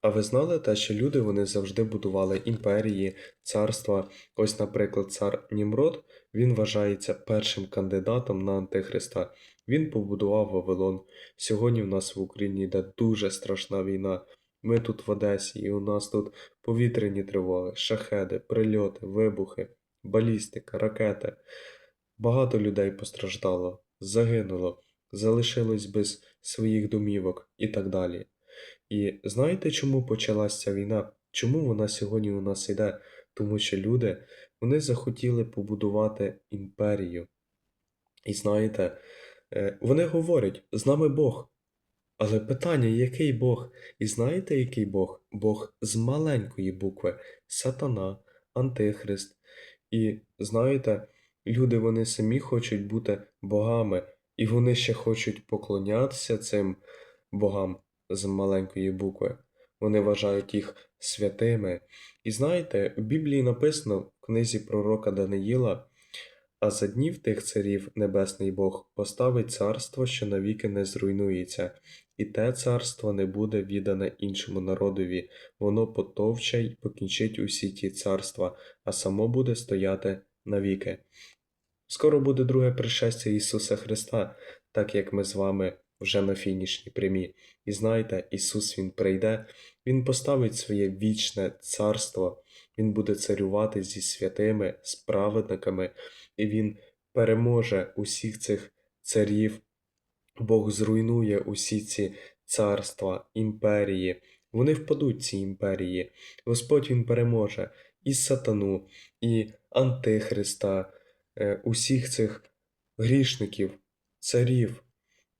А ви знали те, що люди вони завжди будували імперії, царства. Ось, наприклад, цар Німрод, він вважається першим кандидатом на Антихриста. Він побудував Вавилон. Сьогодні в нас в Україні йде дуже страшна війна. Ми тут в Одесі, і у нас тут повітряні тривоги, шахеди, прильоти, вибухи, балістика, ракети. Багато людей постраждало, загинуло, залишилось без своїх домівок і так далі. І знаєте, чому почалася війна? Чому вона сьогодні у нас йде? Тому що люди вони захотіли побудувати імперію. І знаєте, е, вони говорять, з нами Бог. Але питання, який Бог? І знаєте, який Бог? Бог з маленької букви Сатана, Антихрист. І знаєте, люди вони самі хочуть бути богами, і вони ще хочуть поклонятися цим богам з маленької букви. Вони вважають їх святими. І знаєте, в Біблії написано в книзі пророка Даниїла, а за днів тих царів небесний Бог поставить царство, що навіки не зруйнується, і те царство не буде віддане іншому народові, воно потовче й покінчить усі ті царства, а само буде стояти навіки. Скоро буде друге пришестя Ісуса Христа, так як ми з вами вже на фінішній прямі. І знаєте, Ісус Він прийде, Він поставить своє вічне царство, Він буде царювати зі святими, з праведниками, і Він переможе усіх цих царів. Бог зруйнує усі ці царства, імперії. Вони впадуть ці імперії. Господь Він переможе і сатану, і Антихриста, е, усіх цих грішників, царів.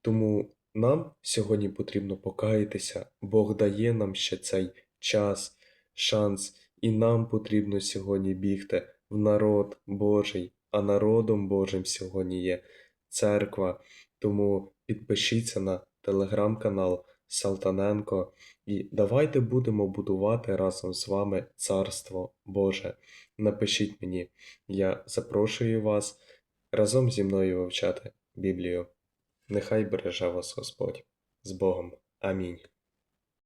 Тому нам сьогодні потрібно покаятися. Бог дає нам ще цей час, шанс, і нам потрібно сьогодні бігти в народ Божий, а народом Божим сьогодні є церква. Тому підпишіться на телеграм-канал Салтаненко і давайте будемо будувати разом з вами Царство Боже. Напишіть мені, я запрошую вас разом зі мною вивчати Біблію. Нехай береже вас Господь з Богом. Амінь.